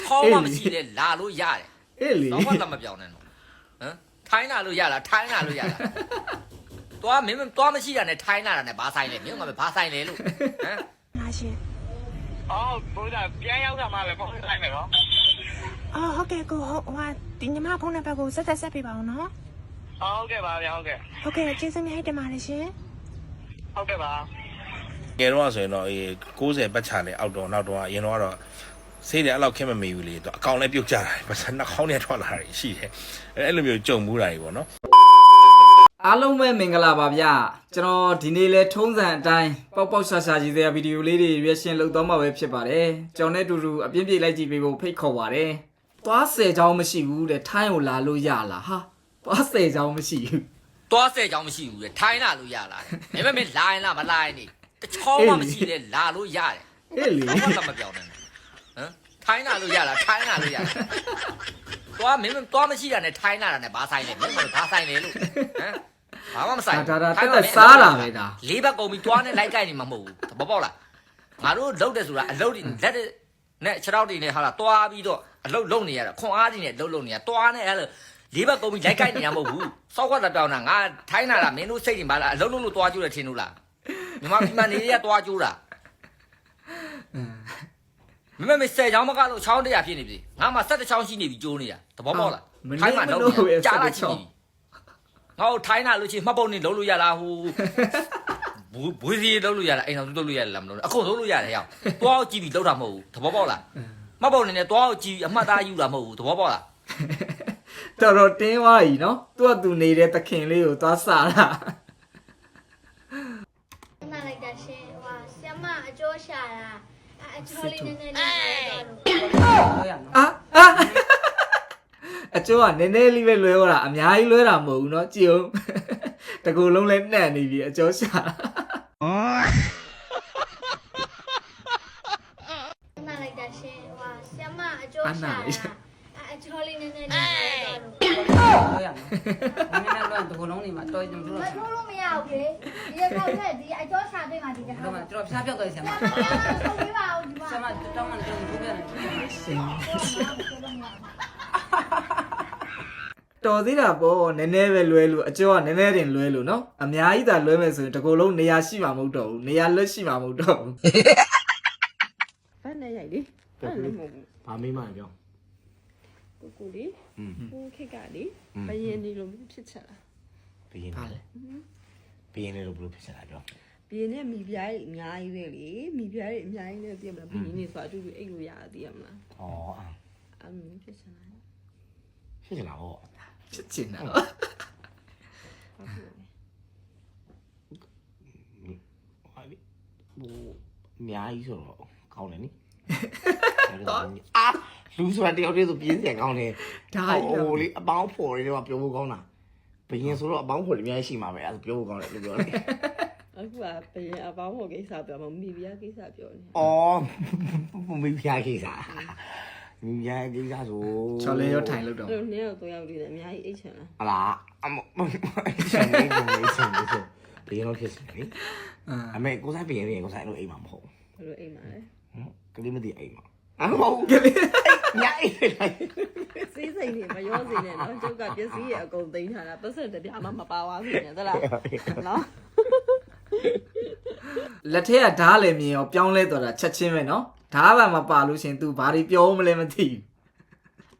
ချောင်းမှမရှိလဲလာလို့ရတယ်အေးလေတော့မှတမပြောင်းနဲ့တော့ဟမ်ထိုင်းလာလို့ရလားထိုင်းလာလို့ရလားသွားမင်းသွားမရှိတာနဲ့ထိုင်းလာတာနဲ့ဘာဆိုင်လဲမင်းကဘာဆိုင်လဲလို့ဟမ်ပါရှင်အော်ဘိုးကပြန်ရောက်တာမှပဲပုံလိုက်မယ်နော်အော်ဟုတ်ကဲ့ကိုဟုတ်ဟိုဟာဒီညီမဖုန်းနံပါတ်ကိုဆက်သက်ဆက်ပေးပါအောင်နော်ဟုတ်ကဲ့ပါဗျာဟုတ်ကဲ့ဟုတ်ကဲ့ကျေးဇူးများတင်ပါတယ်ရှင်ဟုတ်ကဲ့ပါငယ်တော့ဆိုရင်တော့အေး60ပတ်ချာလေအောက်တော့နောက်တော့အရင်တော့ကတော့ ဆေးတယ်အဲ့လောက်ခက်မမေဘူးလေတော့အကောင်လည်းပြုတ်ကြတာပါစနှာခေါင်းနဲ့ထွက်လာတာရှိတယ်အဲ့လိုမျိုးကြုံမှုတာကြီးပေါ့နော်အားလုံးပဲမင်္ဂလာပါဗျကျွန်တော်ဒီနေ့လဲထုံးစံအတိုင်းပေါက်ပေါက်ရှာရှာကြီးတဲ့ဗီဒီယိုလေးတွေရွေးရှင်လုပ်တော့မှာပဲဖြစ်ပါတယ်ကျွန်တော်နဲ့အတူတူအပြင်းပြေလိုက်ကြည့်ပေးဖို့ဖိတ်ခေါ်ပါတယ်သွားဆယ်ချောင်းမရှိဘူးတဲ့ထိုင်းကိုလာလို့ရလားဟာသွားဆယ်ချောင်းမရှိဘူးသွားဆဲကြောင်မရှိဘူးလေထိုင်းလာလို့ရလားမင်းမင်းလာရင်လာမလာရင်နေတချောင်းမှမရှိလဲလာလို့ရတယ်အေးလေတော့မှတမပြောင်းနဲ့ဟမ် ထိုင်းလာလို့ရလားထိုင်းလာလို့ရလားသွားမင်းသွားမရှိတာနဲ့ထိုင်းလာတာနဲ့ဘာဆိုင်လဲမင်းကဘာဆိုင်လဲလို့ဟမ်ဘာမှမဆိုင်ဒါဒါတက်တက်စားတာပဲဒါလေးဘက်ကုန်ပြီးသွားနဲ့လိုက်ကြိုက်နေမှာမဟုတ်ဘူးသဘောပေါက်လားငါတို့လုတ်တယ်ဆိုတာအလုတ်တွေလက်တွေနဲ့ခြေထောက်တွေနဲ့ဟာလာသွားပြီးတော့အလုတ်လုံနေရတာခွန်အားတွေနဲ့လုတ်လုံနေရသွားနဲ့အဲ့လိုလေးဘက်ကုန်ပြီးလိုက်ကြိုက်နေတာမဟုတ်ဘူးစောက်ခွက်တပြောင်းတာငါထိုင်းလာတာမင်းတို့စိတ်တွေပါလားအလုတ်လုတ်လို့သွားကြည့်တယ်ထင်လို့လားညီမဒီမှာနေရသွားကြိုးတာ မမမေဆယ်ချောင်းမကလို့ချောင်းတရာဖြစ်နေပြီငါမှဆက်တစ်ချောင်းရှိနေပြီကြိုးနေတာသဘောပေါက်လားထိုင်းမှာလုံးနေကြားလာချင်ပြီငါတို့ထိုင်းလာလို့ချင်းမှတ်ပုံနေလုံးလို့ရလားဟိုဘူးဘွေးစီလုံးလို့ရလားအိမ်အောင်လုံးလို့ရလားမလို့အခုလုံးလို့ရတယ်ဟဲ့တွားကြည့်ပြီးလုံးတာမဟုတ်ဘူးသဘောပေါက်လားမှတ်ပုံနေနဲ့တွားကြည့်အမှတ်သားယူတာမဟုတ်ဘူးသဘောပေါက်လားတော်တော်တင်းသွားပြီနော်သူ့အတူနေတဲ့သခင်လေးကိုသွားစားတာ နားလိုက်တာရှင်ဟိုဆ iam မအကျော်ရှာတာ အဲအကျော်လေးနည်းနည်းလေးတော့လို့ အာအာအကျိုးကနည်းနည်းလေးပဲလွဲသွားတာအများကြီးလွဲတာမဟုတ်ဘူးเนาะကြည့်အောင်တကူလုံးလဲနှံ့နေပြီအကျိုးရှာ နားလိုက်တာရှင်ဟိုဆ iam မအကျော်ရှာတာအဲအကျော်လေးနည်းနည်းလေးတော့လို့ တော့ရမယ်။နည်းနည်းတော့ဒီကုလုံးနေမှာတော့ကျွန်တော် မ တို့ ထိုးလို့မရဘူးလေဒီကောက်နဲ့ဒီအကျော်ရှာပေးမှဒီက တော့ ဟာ ကျွန်တော်ဖျားပြောက်သွားဆရာမ ဆုံးပေးပါဦးဒီမှာ ။ ကျွန်မတောင်းမှတောင်းဘူးပြန်တော်သေးတာပေါ့နည်းနည်းပဲလွဲလို့အကျော်ကနည်းနည်းတင်လွဲလို့နော်အများကြီးသာလွဲမယ်ဆိုရင်တစ်ကိုယ်လုံးနေရာရှိမှာမဟုတ်တော့ဘူးနေရာလွတ်ရှိမှာမဟုတ်တော့ဘူးဖန်နေရိုက်လေဖန်လည်းမဟုတ်ဘူးဘာမေးမှန်းပြောကိုကိုလေးကိုခက်ကလေးဘယင်းဒီလိုမျိုးဖြစ်ချက်လားဘယင်းဘာလဲဘယင်းလည်းလိုဘလို့ဖြစ်ချက်လားပြော ဘယင်းနဲ့မိပြားတွေအများကြီးပဲလေမိပြားတွေအများကြီးလည်းသိရမလားဘယင်းနေဆိုအတူတူအိတ်လို့ရတယ်သိရမလားဩအာအဲ့လိုမျိုးဖြစ်ချက်လာဖြစ်ချင်တာဟောဖြစ်ချင်တာဟုတ်ကဲ့ဟာလေဘူအများကြီးဆိုတော့ကောင်းတယ်နိအာလူဆိုတာတယောက်တည်းဆိုပြင်းစရာကောင်းတယ်ဒါဟိကြီးုလေအပေါင်းဖော်တွေကပြောဖို့ကောင်းတာဘယင်ဆိုတော့အပေါင်းဖော်တွေအများကြီးရှိမှာပဲအဲ့ဒါပြောဖို့ကောင်းတယ်လို့ပြောတယ် အခုကဘယင်းအပေါင်းဟိုကိစ္စပြောမှာမိပြားကိစ္စပြောနေဩမိဖျားကိစ္စမိဖျားကိစ္စဆိုချော်လဲရောထိုင်လို့တော့အဲ့လိုနှစ်ယောက်သုံးယောက်လေးလည်းအများကြီးအိတ်ချင်လာဟလာအမရှင်နေနေရှင်နေဆိုဘယင်တော့ဖြစ်စတယ်အာအမေကိုစားဘယင်ရင်ကိုစားလို့အိမ်မှာမဟုတ်ဘယ်လိုအိတ်မှာလဲဘူးကလေးမသိအိမ်မှာအမဟုတ်ကလေးညာအိမ်လိုက်စေးစိမ်နေမရောစေနဲ့နော်ကျုပ်ကပစ္စည်းရအကုန်သိမ်းထားတာပတ်စံတပြားမှမပါသွားဘူးနဲ့သလားနော် လက်ထက်ကဓာတ်လည်းမြင်ရောပြောင်းလဲသွားတာချက်ချင်းပဲနော်ဓာတ်ပါမပါလို့ရှင် तू ဘာတွေပြောမလဲမသိဘူး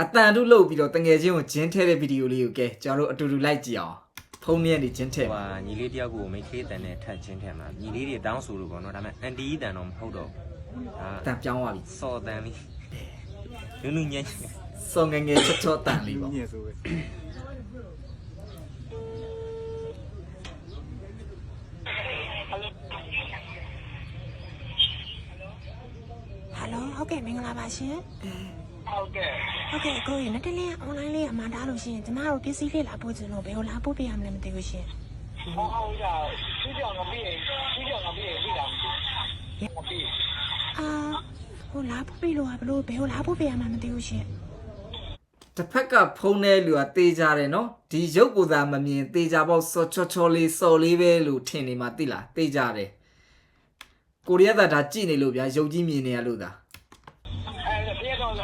အတန်တို့လှုပ်ပြီးတော့တငယ်ချင်းကိုဂျင်းထဲတဲ့ဗီဒီယိုလေးကိုကဲကျွန်တော်တို့အတူတူလိုက်ကြည့်အောင်ဖုန်းထဲကနေဂျင်းထဲဟိုပါညီလေးတယောက်ကိုမိတ်ခေးတန်နဲ့ထပ်ချင်းထဲမှာညီလေးတွေတောင်းဆိုလို့ပေါ့နော်ဒါပေမဲ့အန်တီတန်တော့မဟုတ်တော့ဒါအတန်ပြောင်းသွားပြီစော်တန်လေးနုနုညံ့စော်ငငယ်ချော့ချော့တန်လေးပေါ့ညံ့ဆိုပဲ ဟုတ်ကဲ့မင်္ဂလာပါရှင်ဟုတ်ကဲ့ဟုတ်ကဲ့ကိုကြီးနဲ့တလေးအွန်လိုင်းလေးအမှန်တားလို့ရှင်ကျမတို့ပစ္စည်းလေးလာပို့ချင်လို့ဘယ်လိုလာပို့ပေးရမလဲမသိဘူးရှင်ဟောဟုတ်ကဲ့စီးကြောင်ငပြီးစီးကြောင်ငပြီးပြီလားငပြီးအာဟိုလာပို့ပေးလို့ကဘလို့ဘယ်လိုလာပို့ပေးရမှမသိဘူးရှင်တစ်ဖက်ကဖုန်းထဲလူကတေးကြတယ်နော်ဒီရုပ်ကိုယ်သာမမြင်တေးကြပေါ့စောချောချောလေးစော်လေးပဲလို့ထင်နေမှသိလားတေးကြတယ်ကိုရီးယားသားဒါကြည့်နေလို့ဗျာရုပ်ကြီးမြင်နေရလို့သာ အဲ့ဒါပြေတော့က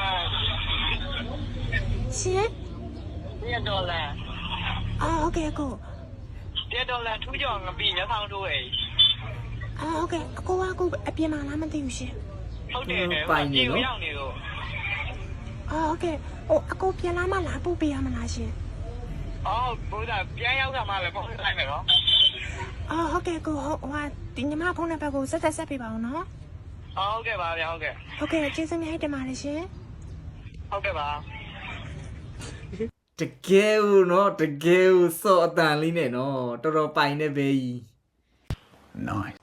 ရှင်1ဒေါ်လာအော်ဟုတ်ကဲ့အကို1ဒေါ်လာထူးကြောင်ငပိမျက်ဆောင်ထိုးရဲ့အော်ဟုတ်ကဲ့အကိုကအကိုအပြင်မှာလားမသိဘူးရှင်ဟုတ်တယ်လေပြေရောက်နေတော့အော်ဟုတ်ကဲ့ဟိုအကိုပြန်လာမှလာပို့ပေးရမလားရှင်အော်ဘုရားပြန်ရောက်တာမှလည်းပုံလိုက်မယ်နော်အော်ဟုတ်ကဲ့ကိုဟုတ်ဟိုဟာဒီညီမဖုန်းနံပါတ်ကိုဆက်ဆက်ဆက်ပေးပါဦးနော်ဟုတ်ကဲ့ပါဗျာဟုတ်ကဲ့ဟုတ်ကဲ့ကျေးဇူးအများကြီးတင်ပါတယ်ရှင်ဟုတ်ကဲ့ပါ တကယ်ဦးနော်တကယ်ဦးစော့အတန်လေးနဲ့နော်တော်တော်ပိုင်နေပဲကြီး Nice.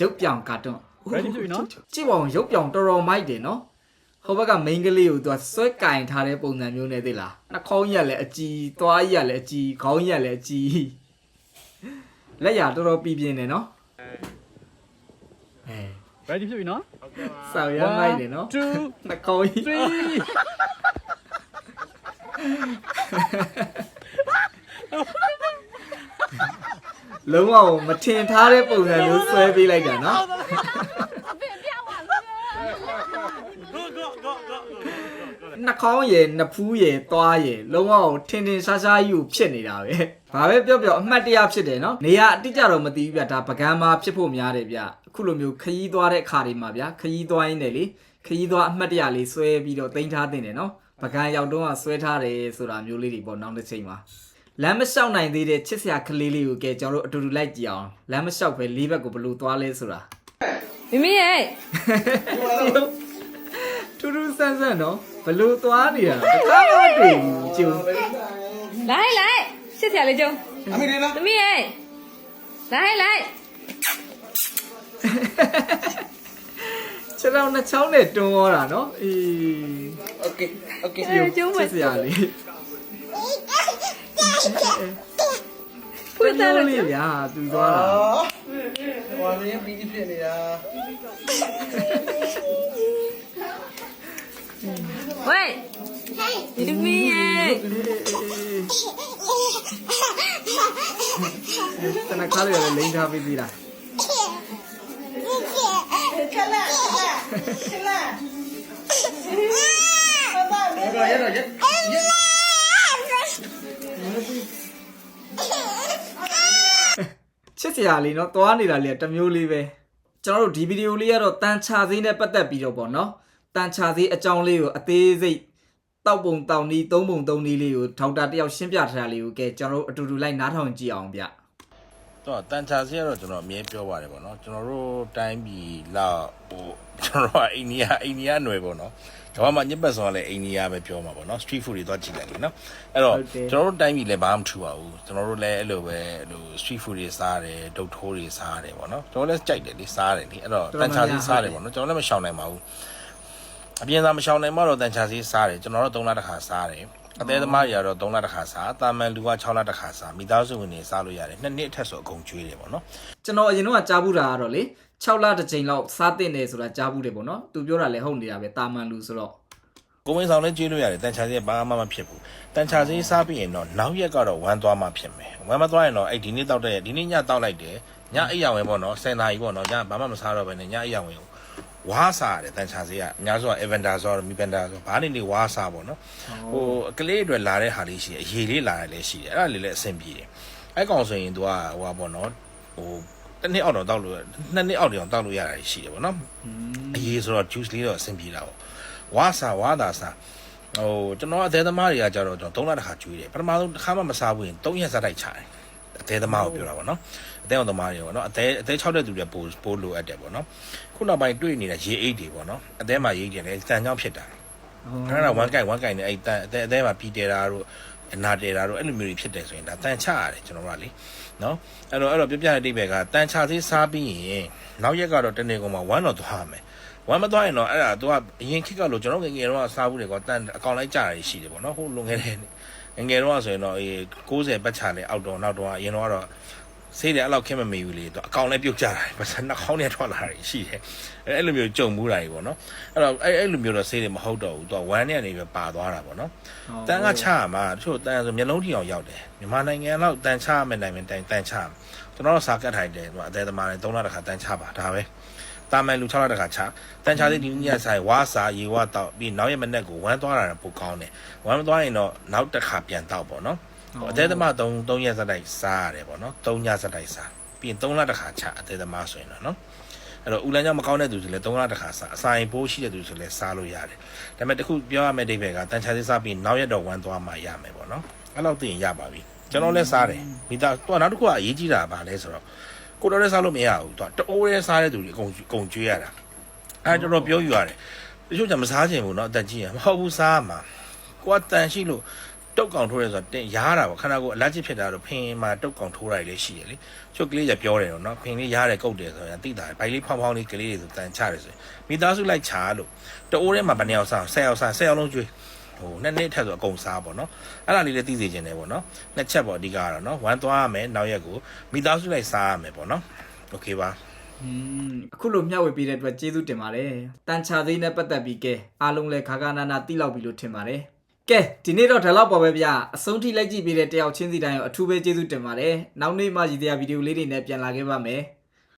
ရုပ်ပြောင်ကာတွန်းကြည့်ပါဦးရုပ်ပြောင်တော်တော်မိုက်တယ်နော်ဟိုဘက်က main ကလေးကိုသူကဆွဲကင်ထားတဲ့ပုံစံမျိုးနဲ့သိလားနှာခေါင်းကြီးကလည်းအကြီးသွားကြီးကလည်းအကြီးခေါင်းကြီးကလည်းအကြီးလက်ရတော်တော်ပြပြင်းနေနော်အဲ Ready ဖြစ်ပြီနော်ဆောက်ရမ်းမိုက်တယ်နော်2နှာခေါင်းကြီး3 လုံးဝမထင်ထားတဲ့ပုံစံမျိုးဆွဲပေးလိုက်တာနော်နှာခေါင်းရယ်နှဖူးရယ်သွားရယ်လုံးဝထင်ထင်ရှားရှားကြီးကိုဖြစ်နေတာပဲ။ဘာပဲပြောပြောအမှတ်တရဖြစ်တယ်နော်။နေရာအတိအကျတော့မသိဘူးဗျ။ဒါပကံမှာဖြစ်ဖို့များတယ်ဗျ။အခုလိုမျိုးခရီးသွားတဲ့အခါတွေမှာဗျ။ခရီးသွားရင်းနဲ့လေခရီးသွားအမှတ်တရလေးဆွဲပြီးတော့တင်ထားတင်တယ်နော်။ ပကံရောက်တော့ဆွဲထားတယ်ဆိုတာမျိုးလေးတွေပေါ့နောက်တစ်ချိန်မှာလမ်းမလျှောက်နိုင်သေးတဲ့ချစ်စရာကလေးလေးကိုကဲကျွန်တော်တို့အတူတူလိုက်ကြည့်အောင်လမ်းမလျှောက်ပဲလေးဘက်ကိုဘယ်လိုသွားလဲဆိုတာမိမိရဲ့ထူးထူးဆန်းဆန်းနော်ဘယ်လိုသွားနေတာတခါမှမတွေ့ဘူးကျုံလိုက်လိုက်ရှစ်ဆရာလေးကျုံအမေလေးလားမိမိရဲ့လိုက်လိုက် ခြေလောက်နှစ်ချောင်းနဲ့တွန်းဟောတာနော်အေး okay okay အဲ့ကျုံးမယ်ဆရာလေးဖွင့်တယ်လို့ဗျာသူသွားတာဟိုလည်းပြီးဖြစ်နေတာဝေးဒီလူမီးရဲ့တနခါလေးလည်းလိန်ထားပြီးပြီလား ချစ်စရာလေးနော်သွားနေတာလေးကတစ်မျိုးလေးပဲကျွန်တော်တို့ဒီဗီဒီယိုလေးကတော့တန်ချာသေးနဲ့ပတ်သက်ပြီးတော့ပေါ့နော်တန်ချာသေးအကြောင်းလေးကိုအသေးစိတ်တောက်ပုံတောင်နီးသုံးပုံသုံးနီးလေးကိုဒေါက်တာတယောက်ရှင်းပြထားတာလေးကိုကဲကျွန်တော်တို့အတူတူလိုက်နားထောင်ကြည့်အောင်ဗျ တော့တန်ချာစီကတော့ကျွန်တော်အမြဲပြောပါတယ်ပေါ့နော်ကျွန်တော်တို့တိုင်းပြည်လောက်ဟိုကျွန်တော်ကအိန္ဒိယအိန္ဒိယຫນွယ်ပေါ့နော်ဒါမှမညစ်ပတ်ဆောင်ကလည်းအိန္ဒိယပဲပြောမှာပေါ့နော် street food တွေသွားကြည့်လိုက်လေနော်အဲ့တော့ကျွန်တော်တို့တိုင်းပြည်လည်းဘာမှမထူပါဘူးကျွန်တော်တို့လည်းအဲ့လိုပဲဟို street food တွေစားတယ်ဒုတ်ထိုးတွေစားတယ်ပေါ့နော်ကျွန်တော်လည်းကြိုက်တယ်လေစားတယ်လေအဲ့တော့တန်ချာစီစားတယ်ပေါ့နော်ကျွန်တော်လည်းမရှောင်နိုင်ပါဘူးအပြင်သားမရှောင်နိုင်မှတော့တန်ချာစီစားတယ်ကျွန်တော်တို့၃လတစ်ခါစားတယ် အသေးသမားတွေကတော့3လတစ်ခါစားတာမန်လူက6လတစ်ခါစားမိသားစုဝင်တွေစားလို့ရတယ်နှစ်နှစ်အထက်ဆိုအကုန်ကျွေးတယ်ပေါ့နော်ကျွန်တော်အရင်တော့ကြားဘူးတာကတော့လေ6လတစ်ချိန်လောက်စားတင်တယ်ဆိုတာကြားဘူးတယ်ပေါ့နော်သူပြောတာလည်းဟုတ်နေတာပဲတာမန်လူဆိုတော့ကိုမင်းဆောင်လည်းကျွေးလို့ရတယ်တန်ချာစီကဘာမှမဖြစ်ဘူးတန်ချာစီစားပြီးရင်တော့နောက်ရက်ကတော့ဝမ်းသွားမှဖြစ်မယ်ဝမ်းမသွားရင်တော့အဲ့ဒီနေ့တောက်တဲ့ဒီနေ့ညတောက်လိုက်တယ်ညအိပ်ရဝင်ပေါ့နော်စင်နာကြီးပေါ့နော်ညဘာမှမစားတော့ဘဲနဲ့ညအိပ်ရဝင် ဝါစားရတယ်တန်ချာစီကအများဆုံးက Evander ဆိုတော့ Mipender ဆိုဘာနေနေဝါစားပေါ့နော်ဟိုကလေးအတွက်လာတဲ့ဟာလေးရှိတယ်အရေးလေးလာတယ်လည်းရှိတယ်အဲ့ဒါလေးလည်းအဆင်ပြေတယ်အဲ့ကောင်ဆိုရင် तू ကဟိုပါပေါ့နော်ဟိုတစ်နှစ်အောက်တော့တောက်လို့နှစ်နှစ်အောက်တောင်တောက်လို့ရတာရှိတယ်ပေါ့နော်အရေးဆိုတော့ juice လေးတော့အဆင်ပြေတာပေါ့ဝါစားဝါသာစားဟိုကျွန်တော်အသေးသမားတွေကကြတော့ကျွန်တော်3လတစ်ခါကျွေးတယ်ပထမဆုံးတစ်ခါမှမစားဘူးရင်3ရက်စားတိုက်ချတယ် အသေးသမားကိုပြောတာပေါ့နော်အသေးအောင်သမားတွေပေါ့နော်အသေးအသေး6တဲ့သူတွေပို့ပို့လိုအပ်တယ်ပေါ့နော်ခုနောက်ပိုင်းတွေ့နေတာရေအိတ်တွေပေါ့နော်အသေးမှာရေအိတ်တွေလည်းတန်ကြောင်းဖြစ်တာအဲ့ဒါဝမ်ကိုင်ဝမ်ကိုင်နဲ့အဲ့တန်အသေးအသေးမှာပြီးတဲတာတို့အနာတဲတာတို့အဲ့လိုမျိုးတွေဖြစ်တယ်ဆိုရင်ဒါတန်ချရတယ်ကျွန်တော်တို့ကလေနော်အဲ့တော့အဲ့တော့ပြပြတဲ့အိဗယ်ကတန်ချသေးစားပြီးရင်နောက်ရက်ကတော့တနေ့ကောင်မှဝမ်းတော့သွားမယ်ဝမ်းမသွားရင်တော့အဲ့ဒါ तू ကအရင်ခေတ်ကလို့ကျွန်တော်ငယ်ငယ်တော့စားဘူးတယ်ကွာတန်အကောင်လိုက်ကြရရှိတယ်ပေါ့နော်ဟိုလွန်ခဲ့တဲ့ ငယ်ငယ်တော့ဆိုရင်တော့အေး60ပတ်ချလဲအောက်တော့နောက်တော့အရင်တော့ကတော့ဆေးတယ်အဲ့လောက်ခက်မမေဘူးလေတော့အကောင်လည်းပြုတ်ကြတာပဲဆနှာခေါင်းနဲ့ထွက်လာတာရှိတယ်အဲ့အဲ့လိုမျိုးကြုံမှုတာကြီးပေါ့နော်အဲ့တော့အဲ့အဲ့လိုမျိုးတော့ဆေးတယ်မဟုတ်တော့ဘူးသူကဝမ်းနဲ့နေပဲပါသွားတာပေါ့နော်တန်ကချရမှာတချို့တန်ဆိုမျက်လုံးထိအောင်ရောက်တယ်မြန်မာနိုင်ငံလောက်တန်ချရမယ်နိုင်မယ်တန်တန်ချကျွန်တော်တို့စာကတ်ထိုင်တယ်သူကအသေးသမားနဲ့၃လတစ်ခါတန်ချပါဒါပဲ တာမန်လူ6လတစ်ခါချတန်ချာသေးဒီညက်ဆိုင်ဝါစာရေဝါတော့ပြီးနောက်ရက်မနေ့ကိုဝမ်းသွားတာပိုကောင်းတယ်ဝမ်းမသွားရင်တော့နောက်တစ်ခါပြန်တော့ပေါ့နော်ဟိုအသေးသမား3 3ရက်စတိုက်စားရတယ်ပေါ့နော်3ညစတိုက်စားပြီးရင်3လတစ်ခါချအသေးသမားဆိုရင်တော့နော်အဲ့တော့ဦးလန်းကြောင့်မကောင်းတဲ့သူတွေလည်း၃လတစ်ခါစားအစာရင်ပိုးရှိတဲ့သူတွေလည်းစားလို့ရတယ်ဒါပေမဲ့တခုပြောရမယ့်အိဗယ်ကတန်ချာသေးစားပြီးနောက်ရက်တော့ဝမ်းသွားမှရမယ်ပေါ့နော်အဲ့လောက်သိရင်ရပါပြီကျွန်တော်လည်းစားတယ်မိသားတော့နောက်တစ်ခုကအရေးကြီးတာကဘာလဲဆိုတော့ ကိုတော်လည်းစားလို့မရဘူးသူကတအိုးလည်းစားတဲ့သူတွေအကုန်အကုန်ကျွေးရတာအဲ့တော့တော်ပြောယူရတယ်တချို့ကမစားချင်ဘူးเนาะအသက်ကြီးရမဟုတ်ဘူးစားမှာကိုကတန်ရှိလို့တုတ်ကောင်ထိုးရဲဆိုတော့တင်ရားတာပေါ့ခန္ဓာကိုယ်အလက်ချစ်ဖြစ်တာတော့ဖင်မှာတုတ်ကောင်ထိုးတာတွေလည်းရှိတယ်လေချုပ်ကလေးကပြောတယ်တော့เนาะဖင်လေးရားတယ်ကုတ်တယ်ဆိုရင်သိတာဘိုင်လေးဖောင်းဖောင်းလေးကလေးတွေဆိုတန်ချတယ်ဆိုရင်မိသားစုလိုက်ချာလို့တအိုးထဲမှာဘယ်နှစ်ယောက်စား10ယောက်စား10ယောက်လုံးကျွေး ဟိုနှစ်နှစ်ထက်ဆိုအကုန်စားပေါ့နော်အဲ့ဒါလေးလည်းသိစေချင်တယ်ပေါ့နော်နှစ်ချက်ပေါ့အဓိကကတော့နော်ဝမ်းသွားရမယ်နောက်ရက်ကိုမိသားစုလိုက်စားရမယ်ပေါ့နော်โอเคပါ อืมအခုလိုမျှဝေပေးတဲ့အတွက်ကျေးဇူးတင်ပါတယ်တန်ချာသေးနဲ့ပတ်သက်ပြီးကဲအားလုံးလည်းခါခါနာနာတိလောက်ပြီလို့ထင်ပါတယ်ကဲဒီနေ့တော့ဒီလောက်ပါပဲဗျအဆုံးထိလိုက်ကြည့်ပေးတဲ့တယောက်ချင်းစီတိုင်းကိုအထူးပဲကျေးဇူးတင်ပါတယ်နောက်နေ့မှရည်တရားဗီဒီယိုလေးတွေနဲ့ပြန်လာခဲ့ပါမယ်